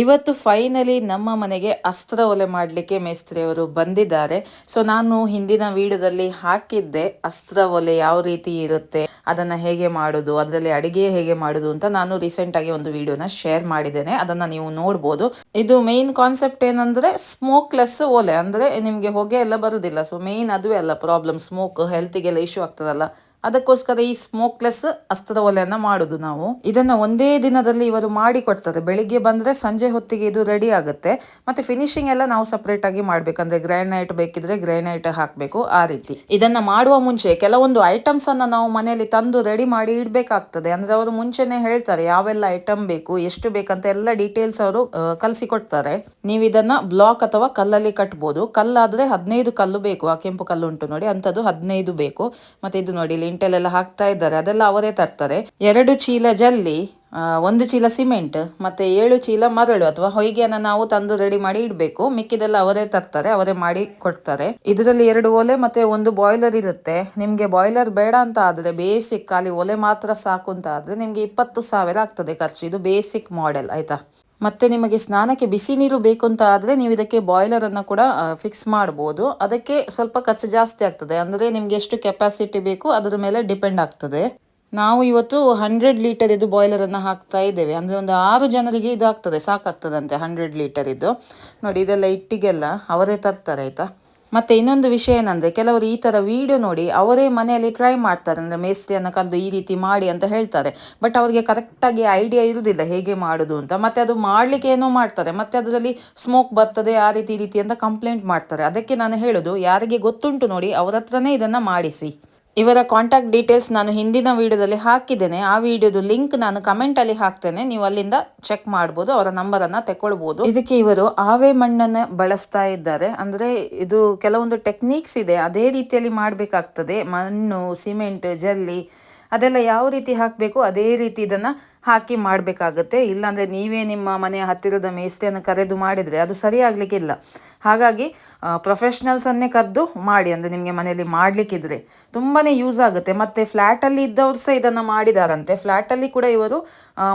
ಇವತ್ತು ಫೈನಲಿ ನಮ್ಮ ಮನೆಗೆ ಅಸ್ತ್ರ ಒಲೆ ಮಾಡಲಿಕ್ಕೆ ಮೇಸ್ತ್ರಿಯವರು ಬಂದಿದ್ದಾರೆ. ಸೊ ನಾನು ಹಿಂದಿನ ವಿಡಿಯೋದಲ್ಲಿ ಹಾಕಿದ್ದೆ ಅಸ್ತ್ರ ಒಲೆ ಯಾವ ರೀತಿ ಇರುತ್ತೆ, ಅದನ್ನ ಹೇಗೆ ಮಾಡೋದು, ಅದರಲ್ಲಿ ಅಡುಗೆ ಹೇಗೆ ಮಾಡೋದು ಅಂತ ನಾನು ರೀಸೆಂಟ್ ಆಗಿ ಒಂದು ವಿಡಿಯೋನ ಶೇರ್ ಮಾಡಿದ್ದೇನೆ. ಅದನ್ನ ನೀವು ನೋಡ್ಬೋದು. ಇದು ಮೇನ್ ಕಾನ್ಸೆಪ್ಟ್ ಏನಂದರೆ ಸ್ಮೋಕ್ಲೆಸ್ ಒಲೆ. ಅಂದ್ರೆ ನಿಮಗೆ ಹೊಗೆ ಎಲ್ಲ ಬರೋದಿಲ್ಲ. ಸೊ ಮೇನ್ ಅದುವೇ ಅಲ್ಲ ಪ್ರಾಬ್ಲಮ್ ಸ್ಮೋಕ್ ಹೆಲ್ತಿಗೆಲ್ಲ ಇಶ್ಯೂ ಆಗ್ತದಲ್ಲ. ಅದಕ್ಕೋಸ್ಕರ ಈ ಸ್ಮೋಕ್ಲೆಸ್ ಅಸ್ತ್ರ ಒಲೆಯನ್ನು ಮಾಡುದು ನಾವು. ಇದನ್ನ ಒಂದೇ ದಿನದಲ್ಲಿ ಇವರು ಮಾಡಿ ಕೊಡ್ತಾರೆ ಬೆಳಿಗ್ಗೆ ಬಂದ್ರೆ ಸಂಜೆ ಹೊತ್ತಿಗೆ ಇದು ರೆಡಿ ಆಗುತ್ತೆ. ಮತ್ತೆ ಫಿನಿಶಿಂಗ್ ಎಲ್ಲ ನಾವು ಸಪರೇಟ್ ಆಗಿ ಮಾಡ್ಬೇಕಂದ್ರೆ ಗ್ರೈನೈಟ್ ಬೇಕಿದ್ರೆ ಗ್ರೈನೈಟ್ ಹಾಕಬೇಕು ಆ ರೀತಿ. ಇದನ್ನ ಮಾಡುವ ಮುಂಚೆ ಕೆಲವೊಂದು ಐಟಮ್ಸ್ ಅನ್ನ ನಾವು ಮನೆಯಲ್ಲಿ ತಂದು ರೆಡಿ ಮಾಡಿ ಇಡಬೇಕಾಗ್ತದೆ. ಅಂದರೆ ಅವರು ಮುಂಚೆನೆ ಹೇಳ್ತಾರೆ, ಯಾವೆಲ್ಲ ಐಟಮ್ ಬೇಕು, ಎಷ್ಟು ಬೇಕಂತ ಎಲ್ಲ ಡೀಟೇಲ್ಸ್ ಅವರು ಕಲಿಸಿಕೊಡ್ತಾರೆ. ನೀವು ಇದನ್ನ ಬ್ಲಾಕ್ ಅಥವಾ ಕಲ್ಲಲ್ಲಿ ಕಟ್ಬೋದು. ಕಲ್ಲಾದರೆ ಹದಿನೈದು ಕಲ್ಲು ಬೇಕು. ಆ ಕೆಂಪು ಕಲ್ಲು ಉಂಟು ನೋಡಿ, ಅಂಥದ್ದು ಹದಿನೈದು ಬೇಕು. ಮತ್ತೆ ಇದು ನೋಡಿ ಲಿಂಟೆಲ್ ಎಲ್ಲ ಹಾಕ್ತಾ ಇದ್ದಾರೆ, ಅದೆಲ್ಲ ಅವರೇ ತರ್ತಾರೆ. ಎರಡು ಚೀಲ ಜಲ್ಲಿ ಒಂದು ಚೀಲ ಸಿಮೆಂಟ್, ಮತ್ತೆ ಏಳು ಚೀಲ ಮರಳು ಅಥವಾ ಹೊಯ್ಗೆಯನ್ನು ನಾವು ತಂದು ರೆಡಿ ಮಾಡಿ ಇಡಬೇಕು. ಮಿಕ್ಕಿದೆಲ್ಲ ಅವರೇ ತರ್ತಾರೆ, ಅವರೇ ಮಾಡಿ ಕೊಡ್ತಾರೆ. ಇದರಲ್ಲಿ ಎರಡು ಒಲೆ ಮತ್ತೆ ಒಂದು ಬಾಯ್ಲರ್ ಇರುತ್ತೆ. ನಿಮ್ಗೆ ಬಾಯ್ಲರ್ ಬೇಡ ಅಂತ ಆದ್ರೆ ಬೇಸಿಕ್ ಖಾಲಿ ಒಲೆ ಮಾತ್ರ ಸಾಕು ಅಂತ ಆದ್ರೆ ನಿಮ್ಗೆ ಇಪ್ಪತ್ತು ಸಾವಿರ ಆಗ್ತದೆ ಖರ್ಚು. ಇದು ಬೇಸಿಕ್ ಮಾಡೆಲ್ ಆಯ್ತಾ? ಮತ್ತೆ ನಿಮಗೆ ಸ್ನಾನಕ್ಕೆ ಬಿಸಿ ನೀರು ಬೇಕು ಅಂತ ಆದರೆ ನೀವು ಇದಕ್ಕೆ ಬಾಯ್ಲರ್ ಅನ್ನ ಕೂಡ ಫಿಕ್ಸ್ ಮಾಡ್ಬೋದು. ಅದಕ್ಕೆ ಸ್ವಲ್ಪ ಖರ್ಚು ಜಾಸ್ತಿ ಆಗ್ತದೆ. ಅಂದರೆ ನಿಮಗೆ ಎಷ್ಟು ಕೆಪಾಸಿಟಿ ಬೇಕು ಅದರ ಮೇಲೆ ಡಿಪೆಂಡ್ ಆಗ್ತದೆ. ನಾವು ಇವತ್ತು ಹಂಡ್ರೆಡ್ ಲೀಟರ್ ಇದು ಬಾಯ್ಲರ್ ಅನ್ನ ಹಾಕ್ತಾ ಇದ್ದೇವೆ. ಅಂದರೆ ಒಂದು ಆರು ಜನರಿಗೆ ಇದಾಗ್ತದೆ. ಸಾಕಾಗ್ತದಂತೆ ಹಂಡ್ರೆಡ್ ಲೀಟರ್ ಇದು ನೋಡಿ, ಇದೆಲ್ಲ ಇಟ್ಟಿಗೆಲ್ಲ ಅವರೇ ತರ್ತಾರೆ, ಆಯ್ತಾ? ಮತ್ತೆ ಇನ್ನೊಂದು ವಿಷಯ ಏನಂದ್ರೆ, ಕೆಲವರು ಈ ತರ ವಿಡಿಯೋ ನೋಡಿ ಅವರೇ ಮನೆಯಲ್ಲಿ ಟ್ರೈ ಮಾಡ್ತಾರೆ. ಅಂದ್ರೆ ಮೇಸ್ತ್ರಿಯನ್ನು ಕರೆದು ಈ ರೀತಿ ಮಾಡಿ ಅಂತ ಹೇಳ್ತಾರೆ. ಬಟ್ ಅವರಿಗೆ ಕರೆಕ್ಟಾಗಿ ಐಡಿಯಾ ಇರುವುದಿಲ್ಲ ಹೇಗೆ ಮಾಡೋದು ಅಂತ. ಮತ್ತೆ ಅದು ಮಾಡ್ಲಿಕ್ಕೆ ಏನೋ ಮಾಡ್ತಾರೆ. ಮತ್ತೆ ಅದರಲ್ಲಿ ಸ್ಮೋಕ್ ಬರ್ತದೆ, ಆ ರೀತಿ ರೀತಿ ಅಂತ ಕಂಪ್ಲೇಂಟ್ ಮಾಡ್ತಾರೆ. ಅದಕ್ಕೆ ನಾನು ಹೇಳೋದು, ಯಾರಿಗೆ ಗೊತ್ತುಂಟು ನೋಡಿ ಅವರ ಹತ್ರನೇ ಇದನ್ನ ಮಾಡಿಸಿ. ಇವರ ಕಾಂಟ್ಯಾಕ್ಟ್ ಡೀಟೇಲ್ಸ್ ನಾನು ಹಿಂದಿನ ವಿಡಿಯೋದಲ್ಲಿ ಹಾಕಿದ್ದೇನೆ. ಆ ವಿಡಿಯೋದು ಲಿಂಕ್ ನಾನು ಕಮೆಂಟ್ ಅಲ್ಲಿ ಹಾಕ್ತೇನೆ. ನೀವು ಅಲ್ಲಿಂದ ಚೆಕ್ ಮಾಡ್ಬೋದು, ಅವರ ನಂಬರ್ ಅನ್ನ ತಗೊಳ್ಬಹುದು ಇದಕ್ಕೆ ಇವರು ಆವೆ ಮಣ್ಣನ್ನ ಬಳಸ್ತಾ ಇದ್ದಾರೆ. ಅಂದ್ರೆ ಇದು ಕೆಲವೊಂದು ಟೆಕ್ನಿಕ್ಸ್ ಇದೆ. ಅದೇ ರೀತಿಯಲ್ಲಿ ಮಾಡಬೇಕಾಗ್ತದೆ. ಮಣ್ಣು ಸಿಮೆಂಟ್ ಜಲ್ಲಿ ಅದೆಲ್ಲ ಯಾವ ರೀತಿ ಹಾಕಬೇಕು, ಅದೇ ರೀತಿ ಇದನ್ನು ಹಾಕಿ ಮಾಡಬೇಕಾಗುತ್ತೆ. ಇಲ್ಲಾಂದರೆ ನೀವೇ ನಿಮ್ಮ ಮನೆಯ ಹತ್ತಿರದ ಮೇಸ್ತ್ರಿಯನ್ನು ಕರೆದು ಮಾಡಿದರೆ ಅದು ಸರಿಯಾಗಲಿಕ್ಕಿಲ್ಲ. ಹಾಗಾಗಿ ಪ್ರೊಫೆಷ್ನಲ್ಸನ್ನೇ ಕರೆದು ಮಾಡಿ, ಅಂದರೆ ನಿಮಗೆ ಮನೆಯಲ್ಲಿ ಮಾಡಲಿಕ್ಕಿದ್ರೆ ತುಂಬಾ ಯೂಸ್ ಆಗುತ್ತೆ. ಮತ್ತು ಫ್ಲ್ಯಾಟಲ್ಲಿ ಇದ್ದವರು ಸಹ ಇದನ್ನು ಮಾಡಿದಾರಂತೆ. ಫ್ಲ್ಯಾಟಲ್ಲಿ ಕೂಡ ಇವರು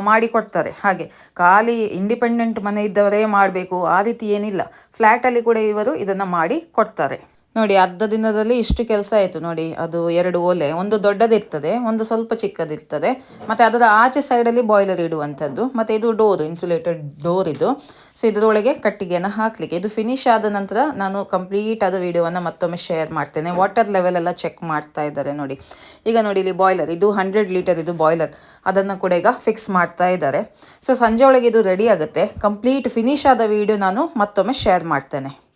ಮಾಡಿಕೊಡ್ತಾರೆ. ಹಾಗೆ, ಖಾಲಿ ಇಂಡಿಪೆಂಡೆಂಟ್ ಮನೆ ಇದ್ದವರೇ ಮಾಡಬೇಕು, ಆ ರೀತಿ ಏನಿಲ್ಲ. ಫ್ಲ್ಯಾಟಲ್ಲಿ ಕೂಡ ಇವರು ಇದನ್ನು ಮಾಡಿ ಕೊಡ್ತಾರೆ. ನೋಡಿ, ಅರ್ಧ ದಿನದಲ್ಲಿ ಇಷ್ಟು ಕೆಲಸ ಆಯಿತು ನೋಡಿ, ಅದು ಎರಡು ಓಲೆ. ಒಂದು ದೊಡ್ಡದಿರ್ತದೆ, ಒಂದು ಸ್ವಲ್ಪ ಚಿಕ್ಕದಿರ್ತದೆ. ಮತ್ತು ಅದರ ಆಚೆ ಸೈಡಲ್ಲಿ ಬಾಯ್ಲರ್ ಇಡುವಂಥದ್ದು. ಮತ್ತೆ ಇದು ಡೋರ್ ಇನ್ಸುಲೇಟೆಡ್ ಡೋರ್ ಇದು. ಸೊ ಇದರೊಳಗೆ ಕಟ್ಟಿಗೆಯನ್ನು ಹಾಕಲಿಕ್ಕೆ. ಇದು ಫಿನಿಶ್ ಆದ ನಂತರ ನಾನು ಕಂಪ್ಲೀಟ್ ಆದ ವೀಡಿಯೋವನ್ನು ಮತ್ತೊಮ್ಮೆ ಶೇರ್ ಮಾಡ್ತೇನೆ. ವಾಟರ್ ಲೆವೆಲ್ ಎಲ್ಲ ಚೆಕ್ ಮಾಡ್ತಾ ಇದ್ದಾರೆ ನೋಡಿ. ಈಗ ನೋಡಿ, ಇಲ್ಲಿ ಬಾಯ್ಲರ್ ಇದು ಹಂಡ್ರೆಡ್ ಲೀಟರ್ ಇದು ಬಾಯ್ಲರ್ ಅದನ್ನು ಕೂಡ ಈಗ ಫಿಕ್ಸ್ ಮಾಡ್ತಾ ಇದ್ದಾರೆ. ಸೊ ಸಂಜೆ ಇದು ರೆಡಿ ಆಗುತ್ತೆ. ಕಂಪ್ಲೀಟ್ ಫಿನಿಶ್ ಆದ ವೀಡಿಯೋ ನಾನು ಮತ್ತೊಮ್ಮೆ ಶೇರ್ ಮಾಡ್ತೇನೆ.